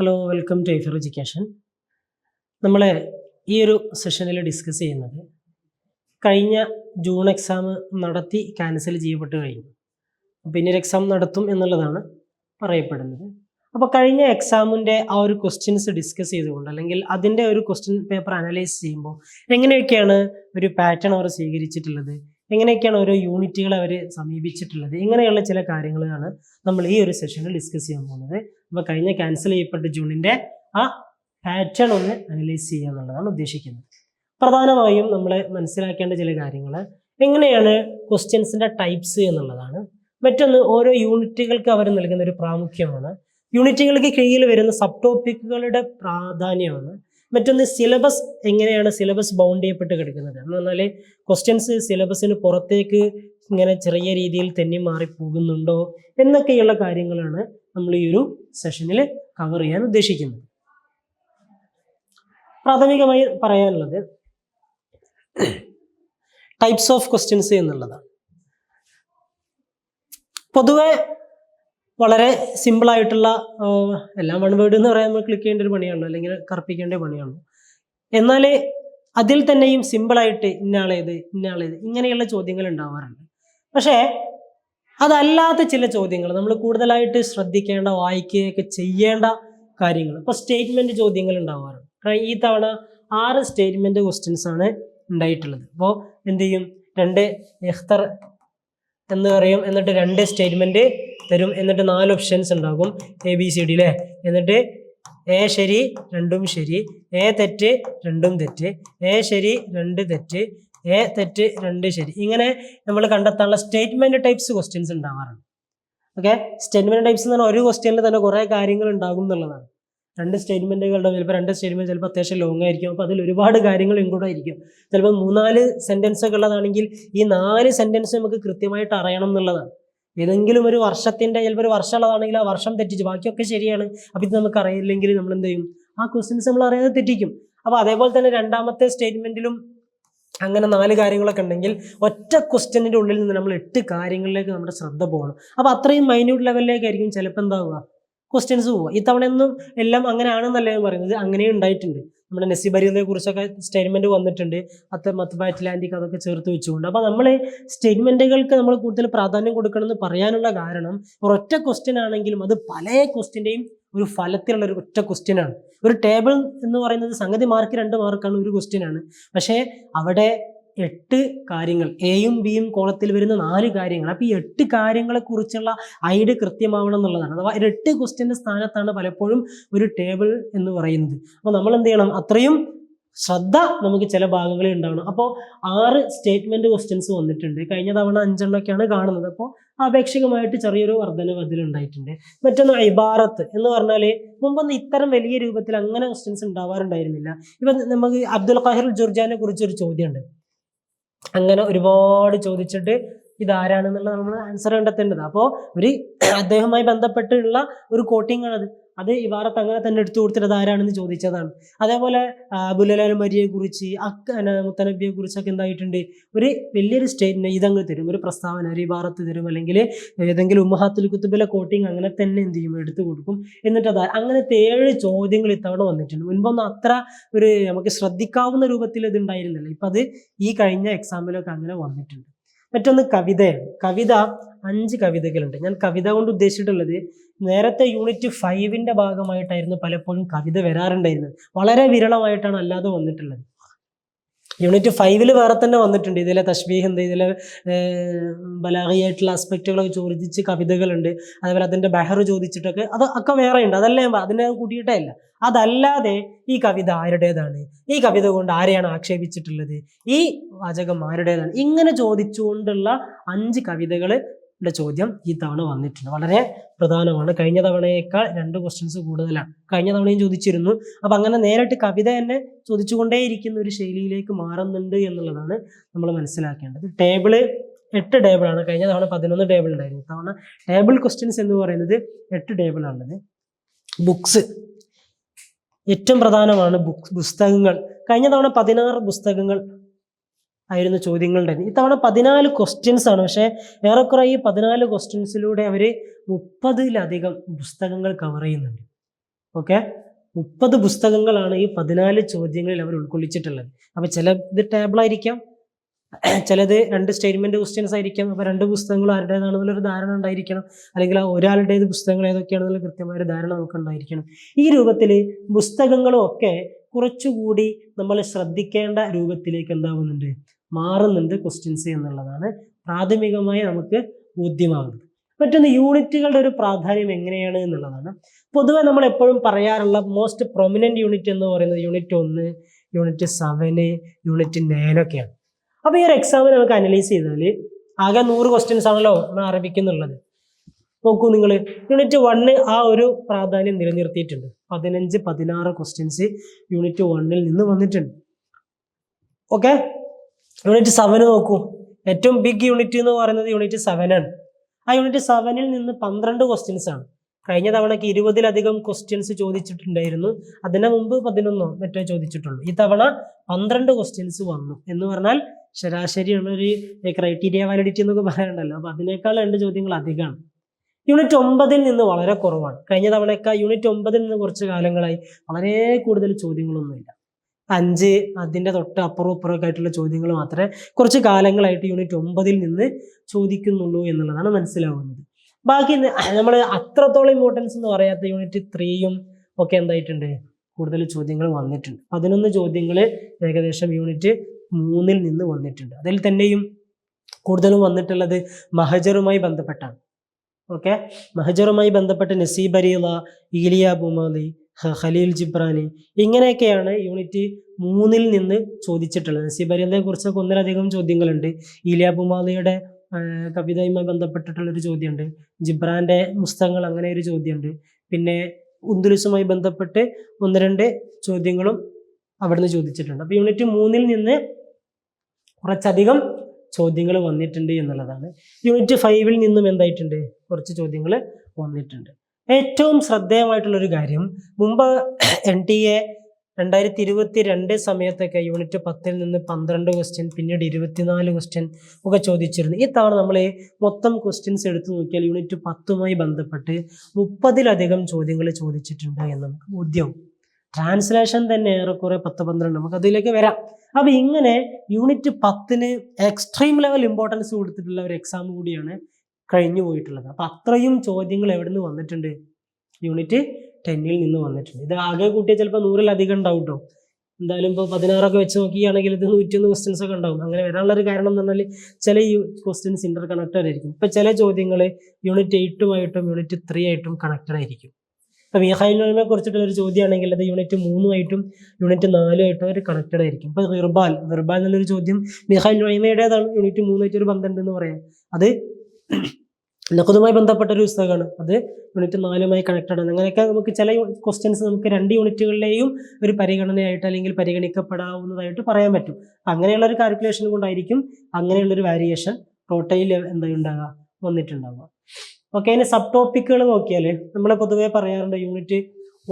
Hello welcome to Eifer education നമ്മൾ ഈ ഒരു സെഷനിൽ ഡിസ്കസ് ചെയ്യുന്നത് കഴിഞ്ഞ ജൂൺ എക്സാം നടത്തി ക്യാൻസൽ ചെയ്യപ്പെട്ട് കഴിഞ്ഞു. പിന്നെ ഒരു എക്സാം നടത്തും എന്നുള്ളതാണ് പറയപ്പെടുന്നത്. അപ്പോൾ കഴിഞ്ഞ എക്സാമിന്റെ ആ ഒരു ക്വസ്റ്റ്യൻസ് ഡിസ്കസ് ചെയ്തുകൊണ്ട് അല്ലെങ്കിൽ അതിന്റെ ഒരു ക്വസ്റ്റ്യൻ പേപ്പർ അനലൈസ് ചെയ്യുമ്പോൾ എങ്ങനെയൊക്കെയാണ് ഒരു പാറ്റേൺ അവർ സ്വീകരിച്ചിട്ടുള്ളത്? എങ്ങനെയൊക്കെയാണ് ഓരോ യൂണിറ്റുകൾ അവർ സമീപിച്ചിട്ടുള്ളത്? ഇങ്ങനെയുള്ള ചില കാര്യങ്ങളാണ് നമ്മൾ ഈ ഒരു സെഷനിൽ ഡിസ്കസ് ചെയ്യാൻ പോകുന്നത്. അപ്പോൾ കഴിഞ്ഞ ക്യാൻസൽ ചെയ്യപ്പെട്ട ജൂണിന്റെ ആ പാറ്റേൺ ഒന്ന് അനലൈസ് ചെയ്യുക എന്നുള്ളതാണ് ഉദ്ദേശിക്കുന്നത്. പ്രധാനമായും നമ്മൾ മനസ്സിലാക്കേണ്ട ചില കാര്യങ്ങൾ എങ്ങനെയാണ് ക്വസ്റ്റ്യൻസിന്റെ ടൈപ്സ് എന്നുള്ളതാണ്. മറ്റൊന്ന് ഓരോ യൂണിറ്റുകൾക്ക് അവർ നൽകുന്ന ഒരു പ്രാമുഖ്യമാണ്. യൂണിറ്റുകൾക്ക് കീഴിൽ വരുന്ന സബ് ടോപ്പിക്കുകളുടെ പ്രാധാന്യമാണ്. മറ്റൊന്ന് സിലബസ് എങ്ങനെയാണ് സിലബസ് ബൗണ്ട് ചെയ്യപ്പെട്ട് കിടക്കുന്നത്? എന്ന് പറഞ്ഞാൽ ക്വസ്റ്റ്യൻസ് സിലബസിന് പുറത്തേക്ക് ഇങ്ങനെ ചെറിയ രീതിയിൽ തെന്നി മാറി പോകുന്നുണ്ടോ എന്നൊക്കെയുള്ള കാര്യങ്ങളാണ് നമ്മൾ ഈ ഒരു സെഷനിൽ കവർ ചെയ്യാൻ ഉദ്ദേശിക്കുന്നത്. പ്രാഥമികമായി പറയാനുള്ളത് ടൈപ്സ് ഓഫ് ക്വസ്റ്റ്യൻസ് എന്നുള്ളതാണ്. പൊതുവെ വളരെ സിമ്പിളായിട്ടുള്ള എല്ലാം വൺ വേർഡ് എന്ന് പറയാൻ നമ്മൾ ക്ലിക്ക് ചെയ്യേണ്ട ഒരു പണിയാണ് അല്ലെങ്കിൽ കറുപ്പിക്കേണ്ട പണിയാണ് എന്നാൽ അതിൽ തന്നെയും സിമ്പിളായിട്ട് ഇന്നയാളേത് ഇന്നയാളേത് ഇങ്ങനെയുള്ള ചോദ്യങ്ങൾ ഉണ്ടാവാറുണ്ട്. പക്ഷേ അതല്ലാത്ത ചില ചോദ്യങ്ങൾ. നമ്മൾ കൂടുതലായിട്ട് ശ്രദ്ധിക്കേണ്ട വായിക്കുകയൊക്കെ ചെയ്യേണ്ട കാര്യങ്ങൾ. ഇപ്പോൾ സ്റ്റേറ്റ്മെന്റ് ചോദ്യങ്ങൾ ഉണ്ടാവാറുണ്ട്. കാരണം ഈ തവണ ആറ് സ്റ്റേറ്റ്മെന്റ് ക്വസ്റ്റ്യൻസ് ആണ് ഉണ്ടായിട്ടുള്ളത്. അപ്പോൾ എന്ത് ചെയ്യും? രണ്ട് എഖ്തർ എന്ന് പറയും. എന്നിട്ട് രണ്ട് സ്റ്റേറ്റ്മെന്റ് തരും. എന്നിട്ട് നാല് ഓപ്ഷൻസ് ഉണ്ടാകും. എ ബി സി ഡി അല്ലേ എന്നിട്ട് എ ശരി രണ്ടും ശരി. എ തെറ്റ് രണ്ടും തെറ്റ്. എ ശരി രണ്ട് തെറ്റ്. എ തെറ്റ് രണ്ട് ശരി. ഇങ്ങനെ നമ്മൾ കണ്ടെത്താനുള്ള സ്റ്റേറ്റ്മെന്റ് ടൈപ്സ് ക്വസ്റ്റ്യൻസ് ഉണ്ടാവാറുണ്ട്. ഓക്കെ സ്റ്റേറ്റ്മെന്റ് ടൈപ്സ് എന്ന് പറഞ്ഞാൽ ഒരു ക്വസ്റ്റ്യനിൽ തന്നെ കുറേ കാര്യങ്ങൾ ഉണ്ടാകും എന്നുള്ളതാണ്. രണ്ട് സ്റ്റേറ്റ്മെന്റുകളുടെ ചിലപ്പോൾ രണ്ട് സ്റ്റേറ്റ്മെന്റ് ചിലപ്പോൾ അത്യാവശ്യം ലോങ് ആയിരിക്കും. അപ്പോൾ അതിൽ ഒരുപാട് കാര്യങ്ങൾ ഇൻക്ലൂഡ് ആയിരിക്കും. ചിലപ്പോൾ മൂന്നാൽ സെന്റൻസ് ഉള്ളതാണെങ്കിൽ ഈ നാല് സെന്റൻസ് നമുക്ക് കൃത്യമായിട്ട് അറിയണം എന്നുള്ളതാണ്. ഏതെങ്കിലും ഒരു വർഷത്തിന്റെ ചിലപ്പോൾ ഒരു വർഷം ഉള്ളതാണെങ്കിൽ ആ വർഷം തെറ്റിച്ച് ബാക്കിയൊക്കെ ശരിയാണ്. അപ്പോൾ ഇത് നമുക്ക് അറിയില്ലെങ്കിൽ നമ്മൾ എന്ത് ചെയ്യും? ആ ക്വസ്റ്റ്യൻസ് നമ്മൾ അറിയാതെ തെറ്റിക്കും. അപ്പോൾ അതേപോലെ തന്നെ രണ്ടാമത്തെ സ്റ്റേറ്റ്മെന്റിലും അങ്ങനെ നാല് കാര്യങ്ങളൊക്കെ ഉണ്ടെങ്കിൽ ഒറ്റ ക്വസ്റ്റ്യനിന്റെ ഉള്ളിൽ നിന്ന് നമ്മൾ എട്ട് കാര്യങ്ങളിലേക്ക് നമ്മുടെ ശ്രദ്ധ പോകണം. അപ്പോൾ അത്രയും മൈന്യൂട്ട് ലെവലിലേക്കായിരിക്കും ചിലപ്പോൾ എന്താവുക? ക്വസ്റ്റ്യൻസ് പോവുക. ഇത്തവണയൊന്നും എല്ലാം അങ്ങനെയാണെന്നല്ല ഞാൻ പറയുന്നത്. അങ്ങനെ ഉണ്ടായിട്ടുണ്ട്. നമ്മുടെ നെസിബരിയെ കുറിച്ചൊക്കെ സ്റ്റേറ്റ്മെന്റ് വന്നിട്ടുണ്ട്. അത്ത മത്തബ അറ്റ്ലാന്റിക് അതൊക്കെ ചേർത്ത് വെച്ചുകൊണ്ട്. അപ്പോൾ നമ്മൾ സ്റ്റേറ്റ്മെന്റുകൾക്ക് നമ്മൾ കൂടുതൽ പ്രാധാന്യം കൊടുക്കണമെന്ന് പറയാനുള്ള കാരണം ഒരൊറ്റ ക്വസ്റ്റ്യൻ ആണെങ്കിലും അത് പല ക്വസ്റ്റ്യന്റെയും ഒരു ഫലത്തിലുള്ള ഒരു ഒറ്റ ക്വസ്റ്റ്യനാണ് ഒരു ടേബിൾ എന്ന് പറയുന്നത് സംഗതി മാർക്ക് രണ്ട് മാർക്കാണ് ഒരു ക്വസ്റ്റ്യനാണ് പക്ഷേ അവിടെ എട്ട് കാര്യങ്ങൾ എയും ബിയും കോളത്തിൽ വരുന്ന നാല് കാര്യങ്ങൾ. അപ്പോൾ ഈ എട്ട് കാര്യങ്ങളെക്കുറിച്ചുള്ള ഐഡിയ കൃത്യമാവണം എന്നുള്ളതാണ്. അഥവാ എട്ട് ക്വസ്റ്റ്യന്റെ സ്ഥാനത്താണ് പലപ്പോഴും ഒരു ടേബിൾ എന്ന് പറയുന്നത്. അപ്പോൾ നമ്മൾ എന്ത് ചെയ്യണം? അത്രയും ശ്രദ്ധ നമുക്ക് ചില ഭാഗങ്ങളിൽ ഉണ്ടാവണം. അപ്പോൾ ആറ് സ്റ്റേറ്റ്മെന്റ് ക്വസ്റ്റ്യൻസ് വന്നിട്ടുണ്ട്. കഴിഞ്ഞ തവണ അഞ്ചെണ്ണൊക്കെയാണ് കാണുന്നത്. അപ്പോൾ ആപേക്ഷികമായിട്ട് ചെറിയൊരു വർധനവ് അതിലുണ്ടായിട്ടുണ്ട് മറ്റൊന്ന് ഇബാറത്ത് എന്ന് പറഞ്ഞാൽ മുമ്പൊന്നും ഇത്തരം വലിയ രൂപത്തിൽ അങ്ങനെ ക്വസ്റ്റ്യൻസ് ഉണ്ടാവാറുണ്ടായിരുന്നില്ല. ഇപ്പം നമുക്ക് അബ്ദുൽ ഖാഹിർ ജുർജാനെ കുറിച്ച് ഒരു ചോദ്യമുണ്ട്. അങ്ങനെ ഒരുപാട് ചോദിച്ചിട്ട് ഇതാരാണെന്നുള്ള നമ്മൾ ആൻസർ കണ്ടെത്തേണ്ടത്. അപ്പോൾ ഒരു അദ്ദേഹവുമായി ബന്ധപ്പെട്ടുള്ള ഒരു കോട്ടിംഗ് ആണത്. അത് ഇവാറത്ത് അങ്ങനെ തന്നെ എടുത്തു കൊടുത്തിട്ട് ആരാണെന്ന് ചോദിച്ചതാണ്. അതേപോലെ അബുലാൽ മരിയെ കുറിച്ച് അക്ക മുത്തനബിയെ കുറിച്ചൊക്കെ എന്തായിട്ടുണ്ട്. ഒരു വലിയൊരു സ്റ്റേറ്റ്മെന്റ് ഇതങ്ങ് തരും ഒരു പ്രസ്താവന ഒരു ഇവാറത്ത് തരും അല്ലെങ്കിൽ ഏതെങ്കിലും ഉമ്മഹാത്തുൽ കുത്തുബിലെ കോട്ടിങ് അങ്ങനെ തന്നെ എന്ത് ചെയ്യും എടുത്തു കൊടുക്കും. എന്നിട്ട് അത് അങ്ങനത്തെ ഏഴ് ചോദ്യങ്ങൾ ഇത്തവണ വന്നിട്ടുണ്ട്. മുൻപൊന്നും അത്ര ഒരു നമുക്ക് ശ്രദ്ധിക്കാവുന്ന രൂപത്തിൽ ഇത് ഉണ്ടായിരുന്നില്ല. ഇപ്പം അത് ഈ കഴിഞ്ഞ എക്സാമിലൊക്കെ അങ്ങനെ വന്നിട്ടുണ്ട്. മറ്റൊന്ന് കവിതയാണ്. കവിത അഞ്ച് കവിതകളുണ്ട്. ഞാൻ കവിത കൊണ്ട് ഉദ്ദേശിച്ചിട്ടുള്ളത് നേരത്തെ യൂണിറ്റ് ഫൈവിന്റെ ഭാഗമായിട്ടായിരുന്നു പലപ്പോഴും കവിത വരാറുണ്ടായിരുന്നത്. വളരെ വിരളമായിട്ടാണ് അല്ലാതെ വന്നിട്ടുള്ളത്. യൂണിറ്റ് ഫൈവിൽ വേറെ തന്നെ വന്നിട്ടുണ്ട്. ഇതിലെ തഷ്ബീഹ് ഉണ്ട് ഇതിലെ ബലാഹിയായിട്ടുള്ള ആസ്പെക്റ്റുകളൊക്കെ ചോദിച്ച് കവിതകളുണ്ട്. അതേപോലെ അതിന്റെ ബഹർ ചോദിച്ചിട്ടൊക്കെ അത് ഒക്കെ വേറെ ഉണ്ട് അതല്ല അതിനെ കൂട്ടിയിട്ടേ ഇല്ല അതല്ലാതെ ഈ കവിത ആരുടേതാണ്? ഈ കവിത കൊണ്ട് ആരെയാണ് ആക്ഷേപിച്ചിട്ടുള്ളത്? ഈ വാചകം ആരുടേതാണ്? ഇങ്ങനെ ചോദിച്ചുകൊണ്ടുള്ള അഞ്ച് കവിതകൾ ചോദ്യം ഈ തവണ വന്നിട്ടുണ്ട്. വളരെ പ്രധാനമാണ്. കഴിഞ്ഞ തവണയേക്കാൾ രണ്ട് ക്വസ്റ്റ്യൻസ് കൂടുതലാണ്. കഴിഞ്ഞ തവണയും ചോദിച്ചിരുന്നു. അപ്പം അങ്ങനെ നേരിട്ട് കവിത തന്നെ ചോദിച്ചുകൊണ്ടേയിരിക്കുന്ന ഒരു ശൈലിയിലേക്ക് മാറുന്നുണ്ട് എന്നുള്ളതാണ് നമ്മൾ മനസ്സിലാക്കേണ്ടത്. ടേബിൾ എട്ട് ടേബിളാണ് കഴിഞ്ഞ തവണ പതിനൊന്ന് ടേബിൾ ഉണ്ടായിരുന്നു. തവണ ടേബിൾ ക്വസ്റ്റ്യൻസ് എന്ന് പറയുന്നത് എട്ട് ടേബിളാണുള്ളത് ബുക്സ്. ഏറ്റവും പ്രധാനമാണ് ബുക്ക് പുസ്തകങ്ങൾ. കഴിഞ്ഞ തവണ പതിനാറ് പുസ്തകങ്ങൾ ആയിരുന്നു ചോദ്യങ്ങളുടെ ഇത്തവണ പതിനാല് ക്വസ്റ്റ്യൻസ് ആണ്. പക്ഷേ ഏറെക്കുറെ ഈ പതിനാല് ക്വസ്റ്റ്യൻസിലൂടെ അവർ മുപ്പതിലധികം പുസ്തകങ്ങൾ കവർ ചെയ്യുന്നുണ്ട്. ഓക്കെ മുപ്പത് പുസ്തകങ്ങളാണ് ഈ പതിനാല് ചോദ്യങ്ങളിൽ അവർ ഉൾക്കൊള്ളിച്ചിട്ടുള്ളത്. അപ്പോൾ ചില ഇത് ടേബിൾ ആയിരിക്കാം. ചിലത് രണ്ട് സ്റ്റേറ്റ്മെന്റ് ക്വസ്റ്റ്യൻസ് ആയിരിക്കാം. അപ്പോൾ രണ്ട് പുസ്തകങ്ങൾ ആരുടേതാണെന്നുള്ളൊരു ധാരണ ഉണ്ടായിരിക്കണം. അല്ലെങ്കിൽ ആ ഒരാളുടേത് പുസ്തകങ്ങൾ ഏതൊക്കെയാണെന്നുള്ള കൃത്യമായ ഒരു ധാരണ നമുക്ക് ഉണ്ടായിരിക്കണം. ഈ രൂപത്തിൽ പുസ്തകങ്ങളും ഒക്കെ കുറച്ചുകൂടി നമ്മൾ ശ്രദ്ധിക്കേണ്ട രൂപത്തിലേക്ക് എന്താവുന്നുണ്ട്? മാറുന്നുണ്ട് ക്വസ്റ്റ്യൻസ് എന്നുള്ളതാണ് പ്രാഥമികമായി നമുക്ക് ബോധ്യമാകുന്നത് മറ്റൊന്ന് യൂണിറ്റുകളുടെ ഒരു പ്രാധാന്യം എങ്ങനെയാണ് എന്നുള്ളതാണ്. പൊതുവെ നമ്മൾ എപ്പോഴും പറയാറുള്ള മോസ്റ്റ് പ്രൊമിനന്റ് യൂണിറ്റ് എന്ന് പറയുന്നത് യൂണിറ്റ് ഒന്ന് യൂണിറ്റ് സെവന് യൂണിറ്റ് നയനൊക്കെയാണ് അപ്പോൾ ഈ ഒരു എക്സാമിന് നമുക്ക് അനലൈസ് ചെയ്താൽ ആകെ നൂറ് ക്വസ്റ്റ്യൻസ് ആണല്ലോ നമ്മൾ ആരംഭിക്കുന്നുള്ളത്. നോക്കൂ നിങ്ങൾ യൂണിറ്റ് വണ്ണ് ആ ഒരു പ്രാധാന്യം നിലനിർത്തിയിട്ടുണ്ട്. പതിനഞ്ച് പതിനാറ് ക്വസ്റ്റ്യൻസ് യൂണിറ്റ് വണ്ണിൽ നിന്ന് വന്നിട്ടുണ്ട്. ഓക്കെ യൂണിറ്റ് സെവന് നോക്കൂ. ഏറ്റവും ബിഗ് യൂണിറ്റ് എന്ന് പറയുന്നത് യൂണിറ്റ് സെവൻ ആണ്. ആ യൂണിറ്റ് സെവനിൽ നിന്ന് പന്ത്രണ്ട് ക്വസ്റ്റ്യൻസ് ആണ്. കഴിഞ്ഞ തവണക്ക് ഇരുപതിലധികം ക്വസ്റ്റ്യൻസ് ചോദിച്ചിട്ടുണ്ടായിരുന്നു. അതിന് മുമ്പ് പതിനൊന്നോ മറ്റോ ചോദിച്ചിട്ടുള്ളൂ. ഈ തവണ പന്ത്രണ്ട് ക്വസ്റ്റ്യൻസ് വന്നു. എന്ന് പറഞ്ഞാൽ ശരാശരിയുള്ള ഒരു ക്രൈറ്റീരിയ വാലിഡിറ്റി എന്നൊക്കെ പറയാനുണ്ടല്ലോ അപ്പൊ അതിനേക്കാൾ രണ്ട് ചോദ്യങ്ങൾ അധികമാണ്. യൂണിറ്റ് ഒമ്പതിൽ നിന്ന് വളരെ കുറവാണ്. കഴിഞ്ഞ തവണയൊക്കെ യൂണിറ്റ് ഒമ്പതിൽ നിന്ന് കുറച്ച് കാലങ്ങളായി. വളരെ കൂടുതൽ ചോദ്യങ്ങളൊന്നുമില്ല. അഞ്ച് അതിന്റെ തൊട്ട് അപ്പുറവും അപ്പുറമൊക്കെ ആയിട്ടുള്ള ചോദ്യങ്ങൾ മാത്രമേ കുറച്ച് കാലങ്ങളായിട്ട് യൂണിറ്റ് ഒമ്പതിൽ നിന്ന് ചോദിക്കുന്നുള്ളൂ എന്നുള്ളതാണ് മനസ്സിലാവുന്നത്. ബാക്കി നമ്മൾ അത്രത്തോളം ഇമ്പോർട്ടൻസ് എന്ന് പറയാത്ത യൂണിറ്റ് ത്രീയും ഒക്കെ എന്തായിട്ടുണ്ട്? കൂടുതൽ ചോദ്യങ്ങൾ വന്നിട്ടുണ്ട്. പതിനൊന്ന് ചോദ്യങ്ങൾ ഏകദേശം യൂണിറ്റ് മൂന്നിൽ നിന്ന് വന്നിട്ടുണ്ട്. അതിൽ തന്നെയും കൂടുതലും വന്നിട്ടുള്ളത് മഹജറുമായി ബന്ധപ്പെട്ടാണ്. ഓക്കെ? മഹജറുമായി ബന്ധപ്പെട്ട് നസീബ് അരീല ഈലിയ ബുമാലി ഖലീൽ ജിബ്രാനി. ഇങ്ങനെയൊക്കെയാണ് യൂണിറ്റ് മൂന്നിൽ നിന്ന് ചോദിച്ചിട്ടുള്ളത്. നസീബ് അരീലിനെ കുറിച്ചൊക്കെ ഒന്നിലധികം ചോദ്യങ്ങളുണ്ട്. ഇലിയാബുമാലയുടെ ബുമാലിയുടെ കവിതയുമായി ബന്ധപ്പെട്ടിട്ടുള്ള ഒരു ചോദ്യമുണ്ട്. ജിബ്രാന്റെ പുസ്തകങ്ങൾ അങ്ങനെ ഒരു ചോദ്യമുണ്ട്. പിന്നെ ഉന്തുലുസുമായി ബന്ധപ്പെട്ട് ഒന്ന് രണ്ട് ചോദ്യങ്ങളും അവിടുന്ന് ചോദിച്ചിട്ടുണ്ട്. അപ്പോൾ യൂണിറ്റ് മൂന്നിൽ നിന്ന് കുറച്ചധികം ചോദ്യങ്ങൾ വന്നിട്ടുണ്ട് എന്നുള്ളതാണ്. യൂണിറ്റ് ഫൈവിൽ നിന്നും എന്തായിട്ടുണ്ട്? കുറച്ച് ചോദ്യങ്ങൾ വന്നിട്ടുണ്ട്. ഏറ്റവും ശ്രദ്ധേയമായിട്ടുള്ള ഒരു കാര്യം മുമ്പ് എൻ ടി എ രണ്ടായിരത്തി ഇരുപത്തി രണ്ട് സമയത്തൊക്കെ യൂണിറ്റ് പത്തിൽ നിന്ന് പന്ത്രണ്ട് ക്വസ്റ്റ്യൻ പിന്നീട് ഇരുപത്തിനാല് ക്വസ്റ്റ്യൻ ഒക്കെ ചോദിച്ചിരുന്നു. ഈ തവണ നമ്മൾ മൊത്തം ക്വസ്റ്റ്യൻസ് എടുത്തു നോക്കിയാൽ യൂണിറ്റ് പത്തുമായി ബന്ധപ്പെട്ട് മുപ്പതിലധികം ചോദ്യങ്ങൾ ചോദിച്ചിട്ടുണ്ട് എന്ന് നമുക്ക് ബോധ്യവും. ട്രാൻസ്ലേഷൻ തന്നെ ഏറെക്കുറെ പത്ത് പന്ത്രണ്ട് നമുക്ക് അതിലേക്ക് വരാം. അപ്പോൾ ഇങ്ങനെ യൂണിറ്റ് പത്തിന് എക്സ്ട്രീം ലെവൽ ഇമ്പോർട്ടൻസ് കൊടുത്തിട്ടുള്ള ഒരു എക്സാം കൂടിയാണ് കഴിഞ്ഞു പോയിട്ടുള്ളത്. അപ്പൊ അത്രയും ചോദ്യങ്ങൾ എവിടെ നിന്ന് വന്നിട്ടുണ്ട് യൂണിറ്റ് ടെന്നിൽ നിന്ന് വന്നിട്ടുണ്ട്. ഇത് ആകെ കൂട്ടിയാൽ ചിലപ്പോൾ നൂറിലധികം ഉണ്ടാവും കേട്ടോ എന്തായാലും ഇപ്പോൾ പതിനാറൊക്കെ വെച്ച് നോക്കുകയാണെങ്കിൽ ഇത് നൂറ്റൊന്ന് ക്വസ്റ്റ്യൻസ് ഒക്കെ ഉണ്ടാവും. അങ്ങനെ വരാനുള്ള ഒരു കാരണം എന്ന് പറഞ്ഞാൽ ചില ക്വസ്റ്റ്യൻസ് ഇന്റർ കണക്റ്റഡ് ആയിരിക്കും. ഇപ്പൊ ചില ചോദ്യങ്ങൾ യൂണിറ്റ് എയ്റ്റുമായിട്ടും യൂണിറ്റ് ത്രീ ആയിട്ടും കണക്റ്റഡ് ആയിരിക്കും. ഇപ്പൊ മീഹായിലിനെ കുറിച്ചിട്ടുള്ള ഒരു ചോദ്യമാണെങ്കിൽ അത് യൂണിറ്റ് മൂന്നുമായിട്ടും യൂണിറ്റ് നാലുമായിട്ടും ഒരു കണക്റ്റഡ് ആയിരിക്കും. ഇപ്പൊ നിർബാൽ നിർബാൽ എന്നുള്ളൊരു ചോദ്യം മിഹായിൽ നോയിമയുടേതാണ് യൂണിറ്റ് മൂന്നായിട്ട് ഒരു ബന്ധമുണ്ടെന്ന് പറയാം. അത് നഖുതുമായി ബന്ധപ്പെട്ട ഒരു പുസ്തകമാണ്. അത് യൂണിറ്റ് നാലുമായി കണക്റ്റഡ് ആണ്. അങ്ങനെയൊക്കെ നമുക്ക് ചില ക്വസ്റ്റ്യൻസ് നമുക്ക് രണ്ട് യൂണിറ്റുകളിലെയും ഒരു പരിഗണനയായിട്ട് അല്ലെങ്കിൽ പരിഗണിക്കപ്പെടാവുന്നതായിട്ട് പറയാൻ പറ്റും. അങ്ങനെയുള്ള ഒരു കാൽക്കുലേഷൻ കൊണ്ടായിരിക്കും അങ്ങനെയുള്ള ഒരു വാരിയേഷൻ ടോട്ടലിൽ എന്താ ഉണ്ടാകുക വന്നിട്ടുണ്ടാവുക. ഓക്കെ അതിന് സബ് ടോപ്പിക്കുകൾ നോക്കിയാൽ നമ്മൾ പൊതുവേ പറയാറുണ്ട് യൂണിറ്റ്